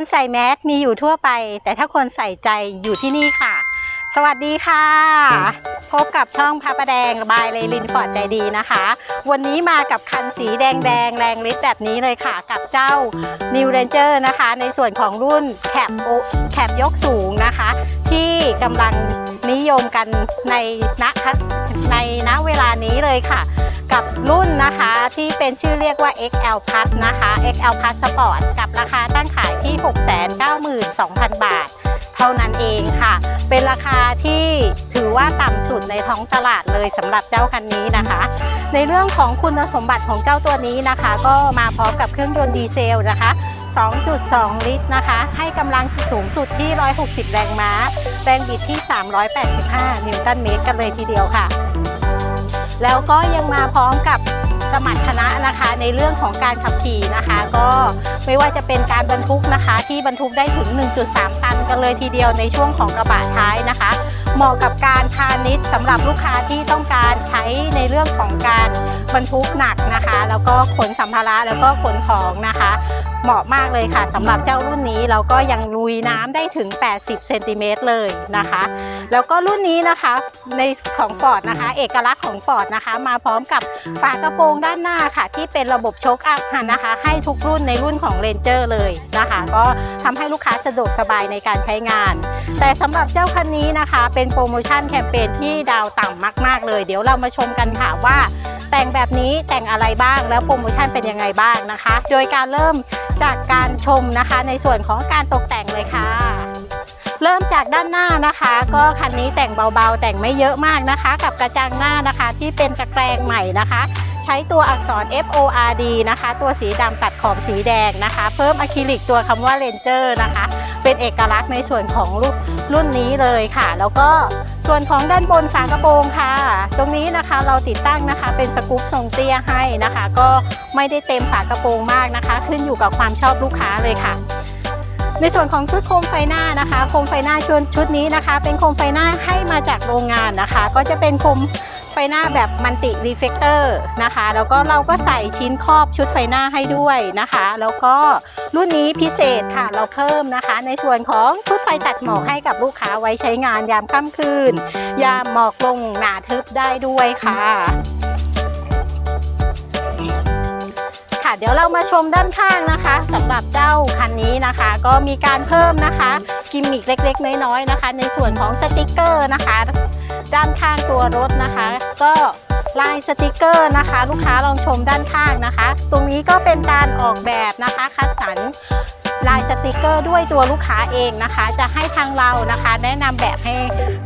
คนใส่แมสมีอยู่ทั่วไป แต่ถ้าคนใส่ใจอยู่ที่นี่ค่ะ สวัสดีค่ะ พบกับช่องพระประแดงบายเลลินฟอร์ดใจดีนะคะ วันนี้มากับคันสีแดงแดงๆแรงฤทธิ์แบบนี้เลยค่ะ กับเจ้า New Ranger นะคะ ในส่วนของรุ่นแคปโอแคปยกสูงนะคะ ที่กำลังนิยมกันในณในณเวลานี้เลยค่ะ กับรุ่นนะคะที่เป็นชื่อเรียกว่า XL Plus นะคะ XL Plus Sport กับราคาตั้งขายที่ 692,000 บาท เท่านั้นเองค่ะ เป็นราคาที่ถือว่าต่ำสุดในท้องตลาดเลยสำหรับเจ้าคันนี้นะคะ ในเรื่องของคุณสมบัติของเจ้าตัวนี้นะคะ ก็มาพร้อมกับเครื่องยนต์ดีเซลนะคะ2.2 ลิตรนะคะ ให้กำลังสูงสุดที่ 160 แรงม้า แรงบิดที่ 385 นิวตันเมตรกันเลยทีเดียวค่ะ แล้วก็ยังมาพร้อมกับสมรรถนะนะคะในเรื่องของการขับขี่นะคะ ก็ไม่ว่าจะเป็นการบรรทุกนะคะ ที่บรรทุกได้ถึง 1.3 ตันกันเลยทีเดียวในช่วงของกระบะท้ายนะคะ เหมาะกับการพาณิชย์สำหรับลูกค้าที่ต้องการใช้ในเรื่องของการบรรทุกหนักนะคะ แล้วก็ขนสัมภาระแล้วก็ขนของนะคะ เหมาะมากเลยค่ะสำหรับเจ้ารุ่นนี้แล้วก็ยังลุยน้ำได้ถึง 80เซนติเมตรเลยนะคะ แล้วก็รุ่นนี้นะคะในของฟอร์ดนะคะ เอกลักษณ์ของฟอร์ดนะคะ มาพร้อมกับฝากระโปรงด้านหน้าค่ะ ที่เป็นระบบโชคอัพนะคะ ให้ทุกรุ่นในรุ่นของ Ranger เลยนะคะ ก็ทำให้ลูกค้าสะดวกสบายในการใช้งาน แต่สำหรับเจ้าคันนี้นะคะเป็นโปรโมชั่นแคมเปญที่ดาวต่ำมาก ๆ เลย เดี๋ยวเรามาชมกันค่ะว่า แต่งแบบนี้แต่งอะไรบ้างแล้วโปรโมชั่นเป็นยังไงบ้างนะคะ โดยการเริ่มจากการชมนะคะในส่วนของการตกแต่งเลยค่ะ เริ่มจากด้านหน้านะคะ ก็คันนี้แต่งเบาๆ แต่งไม่เยอะมากนะคะ กับกระจังหน้านะคะ ที่เป็นตะแกรงใหม่นะคะ ใช้ตัวอักษร F O R D นะคะ ตัวสีดำตัดขอบสีแดงนะคะ เพิ่มอะคริลิกตัวคำว่า Ranger นะคะ เป็นเอกลักษณ์ในส่วนของรุ่นรุ่นนี้เลยค่ะ แล้วก็ส่วนของด้านบนฝากระโปรงค่ะ ตรงนี้นะคะเราติดตั้งนะคะ เป็นสกู๊ปทรงเตี้ยให้นะคะ ก็ไม่ได้เต็มฝากระโปรงมากนะคะ ขึ้นอยู่กับความชอบลูกค้าเลยค่ะ ในส่วนของชุดโคมไฟหน้านะคะโคมไฟหน้าชุดชุดนี้นะคะ เป็นโคมไฟหน้าให้มาจากโรงงานนะคะ ก็จะเป็นโคมไฟหน้าแบบมันติรีเฟกเตอร์นะคะแล้วก็เราก็ใส่ชิ้นครอบชุดไฟหน้าให้ด้วยนะคะ แล้วก็รุ่นนี้พิเศษค่ะเราเพิ่มนะคะ ในส่วนของชุดไฟตัดหมอกให้กับลูกค้าไว้ใช้งานยามค่ำคืน ยามหมอกลงหนาทึบได้ด้วยค่ะ ค่ะ เดี๋ยวเรามาชมด้านข้างนะคะสำหรับเจ้าคันนี้นะคะ ก็มีการเพิ่มนะคะกิมมิคเล็ก ๆ น้อยๆนะคะ ในส่วนของสติกเกอร์นะคะ ด้านข้างตัวรถนะคะ ก็ลายสติกเกอร์นะคะ ลูกค้าลองชมด้านข้างนะคะ ตรงนี้ก็เป็นการออกแบบนะคะคัดสรรลายสติกเกอร์ด้วยตัวลูกค้าเองนะคะ จะให้ทางเรานะคะ แนะนำแบบให้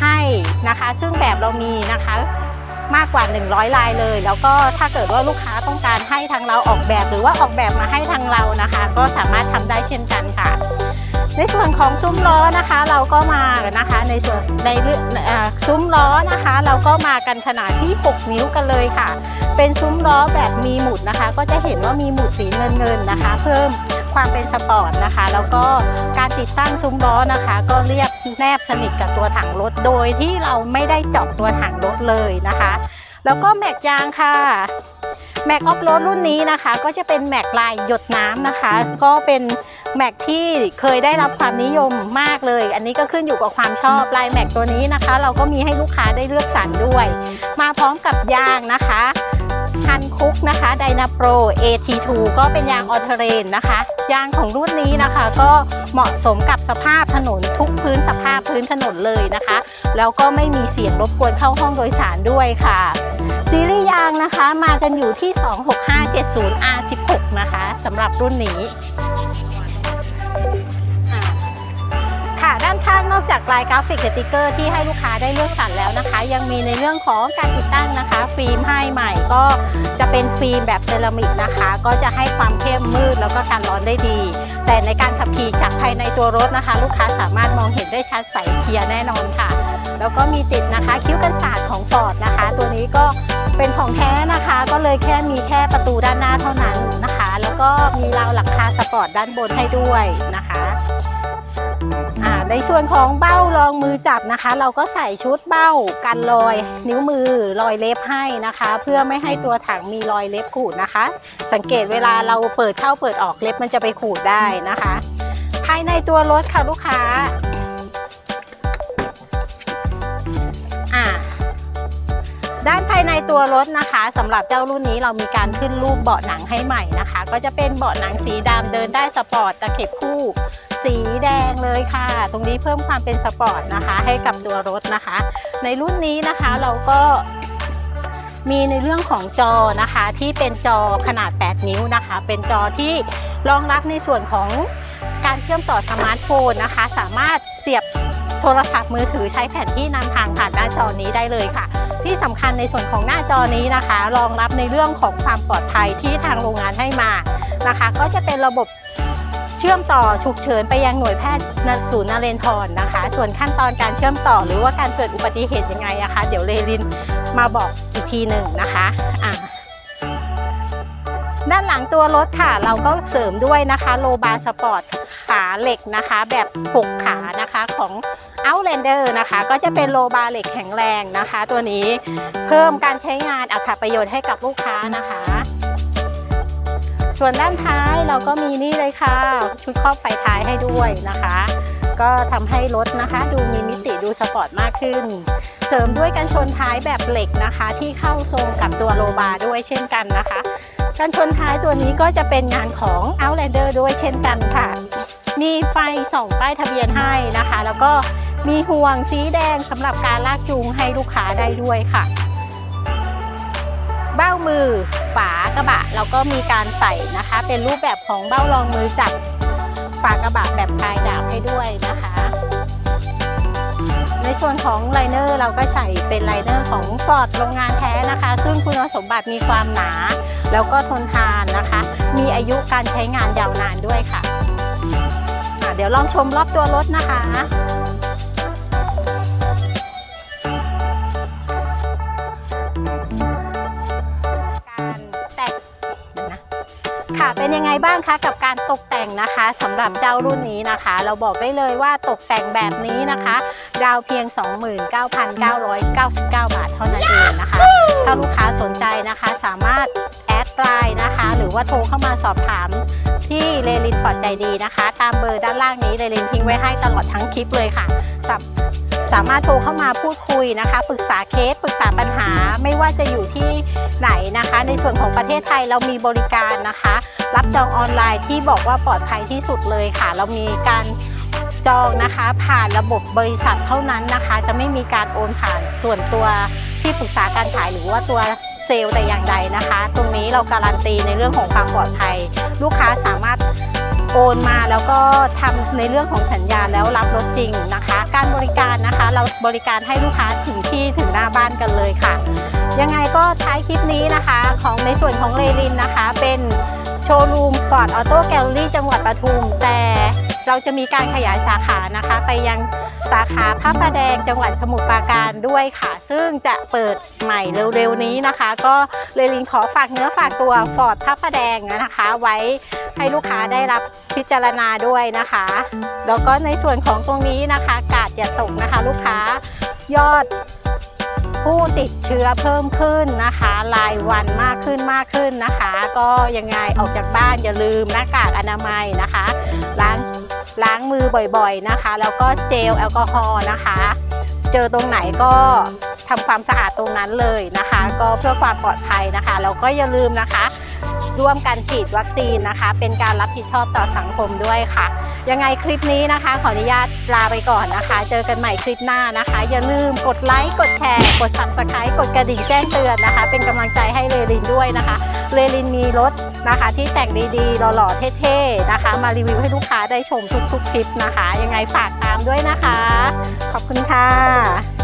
ให้นะคะ ซึ่งแบบเรามีนะคะ มากกว่า 100 ลายเลย แล้วก็ถ้าเกิดว่าลูกค้าต้องการให้ทางเราออกแบบ หรือว่าออกแบบมาให้ทางเรานะคะ ก็สามารถทำได้เช่นกันค่ะ ในส่วนของซุ้มล้อนะคะ เราก็มานะคะ ในส่วนในเรื่องซุ้มล้อนะคะ เราก็มากันขนาดที่ 6 นิ้วกันเลยค่ะ เป็นซุ้มล้อแบบมีหมุดนะคะ ก็จะเห็นว่ามีหมุดสีเงินเงินๆนะคะ เพิ่มความเป็นสปอร์ตนะคะ แล้วก็การติดตั้งซุ้มล้อนะคะ ก็เรียบ แนบสนิทกับตัวถังรถ โดยที่เราไม่ได้เจาะตัวถังรถเลยนะคะ แล้วก็แม็กยางค่ะแม็กออฟโรดรุ่นนี้นะคะ ก็จะเป็นแม็กลายหยดน้ำนะคะ ก็เป็นแม็กที่เคยได้รับความนิยมมากเลย อันนี้ก็ขึ้นอยู่กับความชอบลายแม็กตัวนี้นะคะ เราก็มีให้ลูกค้าได้เลือกสรรด้วย มาพร้อมกับยางนะคะ ฮันคุกนะคะไดนาโปร AT2 ก็เป็นยางออเทเรนนะคะ ยางของรุ่นนี้นะคะ ก็เหมาะสมกับสภาพถนนทุกพื้นสภาพพื้นถนนเลยนะคะ แล้วก็ไม่มีเสียงรบกวนเข้าห้องโดยสารด้วยค่ะซีรีส์ยางนะคะมากันอยู่ที่ 26570 R16 นะคะสำหรับรุ่นนี้านข้างนอกจากลายกราฟิกสติกเกอร์ที่ให้ลูกค้าได้เลือกสรรแล้วนะคะ ยังมีในเรื่องของการติดตั้งนะคะ ฟิล์มให้ใหม่ก็จะเป็นฟิล์มแบบเซรามิกนะคะ ก็จะให้ความเข้มมืดแล้วก็การร้อนได้ดี แต่ในการขับขี่จากภายในตัวรถนะคะ ลูกค้าสามารถมองเห็นได้ชัดใสเคลียร์แน่นอนค่ะ แล้วก็มีติดนะคะคิ้วกันศาสตร์ของฟอร์ดนะคะ ตัวนี้ก็เป็นของแท้นะคะ ก็เลยแค่มีแค่ประตูด้านหน้าเท่านั้นนะคะ แล้วก็มีราวหลังคาสปอร์ตด้านบนให้ด้วยนะคะ ในส่วนของเบ้ารองมือจับนะคะ เราก็ใส่ชุดเบ้ากันรอย นิ้วมือรอยเล็บให้นะคะ เพื่อไม่ให้ตัวถังมีรอยเล็บขูดนะคะ สังเกตเวลาเราเปิดเข้าเปิดออกเล็บมันจะไปขูดได้นะคะ ภายในตัวรถค่ะลูกค้าอ่าด้านภายในตัวรถนะคะสำหรับเจ้ารุ่นนี้เรามีการขึ้นรูปเบาะหนังให้ใหม่นะคะ ก็จะเป็นเบาะหนังสีดำเดินได้สปอร์ตตะเข็บคู่ เลยค่ะ ตรงนี้เพิ่มความเป็นสปอร์ตนะคะ ให้กับตัวรถนะคะ ในรุ่นนี้นะคะเราก็มีในเรื่องของจอนะคะที่เป็นจอขนาด 8 นิ้วนะคะ เป็นจอที่รองรับในส่วนของการเชื่อมต่อสมาร์ทโฟนนะคะ สามารถเสียบโทรศัพท์มือถือใช้แผนที่นำทางผ่านหน้าจอนี้ได้เลยค่ะ ที่สำคัญในส่วนของหน้าจอนี้นะคะ รองรับในเรื่องของความปลอดภัยที่ทางโรงงานให้มานะคะ ก็จะเป็นระบบ เชื่อมต่อฉุกเฉินไปยังหน่วยแพทย์ศูนย์นเรนทรนะคะ ส่วนขั้นตอนการเชื่อมต่อหรือว่าการเกิดอุบัติเหตุยังไงอะคะ เดี๋ยวเลลินมาบอกอีกทีหนึ่งนะคะอะด้านหลังตัวรถค่ะ เราก็เสริมด้วยนะคะโลบาสปอร์ตขาเหล็กนะคะ แบบ 6 ขานะคะของ Outlander นะคะ ก็จะเป็นโลบาเหล็กแข็งแรงนะคะ ตัวนี้เพิ่มการใช้งานอัตประโยชน์ให้กับลูกค้านะคะ ส่วนด้านท้ายเราก็มีนี่เลยค่ะ ชุดครอบไฟท้ายให้ด้วยนะคะ ก็ทำให้รถนะคะ ดูมีมิติดูสปอร์ตมากขึ้น เสริมด้วยกันชนท้ายแบบเหล็กนะคะ ที่เข้าทรงกับตัวโลบาด้วยเช่นกันนะคะกันชนท้ายตัวนี้ก็จะเป็นงานของ Outlander ด้วยเช่นกันค่ะ มีไฟส่องป้ายทะเบียนให้นะคะ แล้วก็มีห่วงสีแดงสำหรับการลากจูงให้ลูกค้าได้ด้วยค่ะ เบ้ามือฝากระบะเราก็มีการใส่นะคะ เป็นรูปแบบของเบ้ารองมือจับฝากระบะแบบปลายดาบให้ด้วยนะคะ ในส่วนของไลเนอร์เราก็ใส่เป็นไลเนอร์ของฟอร์ดโรงงานแท้นะคะ ซึ่งคุณสมบัติมีความหนา แล้วก็ทนทานนะคะ มีอายุการใช้งานยาวนานด้วยค่ะอะเดี๋ยวลองชมรอบตัวรถนะคะ ค่ะ เป็นยังไงบ้างคะกับการตกแต่งนะคะสำหรับเจ้ารุ่นนี้นะคะ เราบอกได้เลยว่าตกแต่งแบบนี้นะคะดาวเพียง 29,999 บาทเท่านั้นเองนะคะ ถ้าลูกค้าสนใจนะคะสามารถแอดไลน์นะคะ หรือว่าโทรเข้ามาสอบถามที่เลลินฟอร์ดใจดีนะคะ ตามเบอร์ด้านล่างนี้เลลินทิ้งไว้ให้ตลอดทั้งคลิปเลยค่ะสา สามารถโทรเข้ามาพูดคุยนะคะปรึกษาเคสปรึกษาปัญหาไม่ว่าจะอยู่ที่ไหนนะคะ ในส่วนของประเทศไทยเรามีบริการนะคะ รับจองออนไลน์ที่บอกว่าปลอดภัยที่สุดเลยค่ะ เรามีการจองนะคะผ่านระบบบริษัทเท่านั้นนะคะ จะไม่มีการโอนผ่านส่วนตัวที่ปรึกษาการขายหรือว่าตัวเซลล์แต่อย่างใดนะคะ ตรงนี้เราการันตีในเรื่องของความปลอดภัย ลูกค้าสามารถโอนมาแล้วก็ ทำในเรื่องของสัญญาแล้วรับรถจริงนะคะ การบริการนะคะ เราบริการให้ลูกค้าถึงที่ถึงหน้าบ้านกันเลยค่ะ ยังไงก็ท้ายคลิปนี้นะคะของในส่วนของเลลินนะคะ เป็นโชว์รูมกอร์ดออโต้แกลลี่จังหวัดปทุมแต่เราจะมีการขยายสาขานะคะ ไปยัง สาขาพระประแดงจังหวัดสมุทรปราการด้วยค่ะ ซึ่งจะเปิดใหม่เร็วๆนี้นะคะ ก็เลยลินขอฝากเนื้อฝากตัวฟอร์ดพระประแดงนะคะ ไว้ให้ลูกค้าได้รับพิจารณาด้วยนะคะ แล้วก็ในส่วนของตรงนี้นะคะ กาดอย่าตกนะคะ ลูกค้ายอดผู้ติดเชื้อเพิ่มขึ้นนะคะ รายวันมากขึ้นมากขึ้นนะคะ ก็ยังไงออกจากบ้านอย่าลืมหน้ากากอนามัยนะคะล้าง ล้างมือบ่อยๆนะคะ แล้วก็เจลแอลกอฮอล์นะคะ เจอตรงไหนก็ทำความสะอาดตรงนั้นเลยนะคะ ก็เพื่อความปลอดภัยนะคะแล้วก็อย่าลืมนะคะ ร่วมกันฉีดวัคซีนนะคะ เป็นการรับผิดชอบต่อสังคมด้วยค่ะ ยังไงคลิปนี้นะคะ ขออนุญาตลาไปก่อนนะคะ เจอกันใหม่คลิปหน้านะคะ อย่าลืมกดไลค์กดแชร์ กด subscribe กดกระดิ่งแจ้งเตือนนะคะ เป็นกำลังใจให้เลลินด้วยนะคะเลลินมีรถนะคะ ที่แต่งดีๆหล่อๆเท่ๆนะคะ มารีวิวให้ลูกค้าได้ชมทุกๆคลิปนะคะ ยังไงฝากตามด้วยนะคะ ขอบคุณค่ะ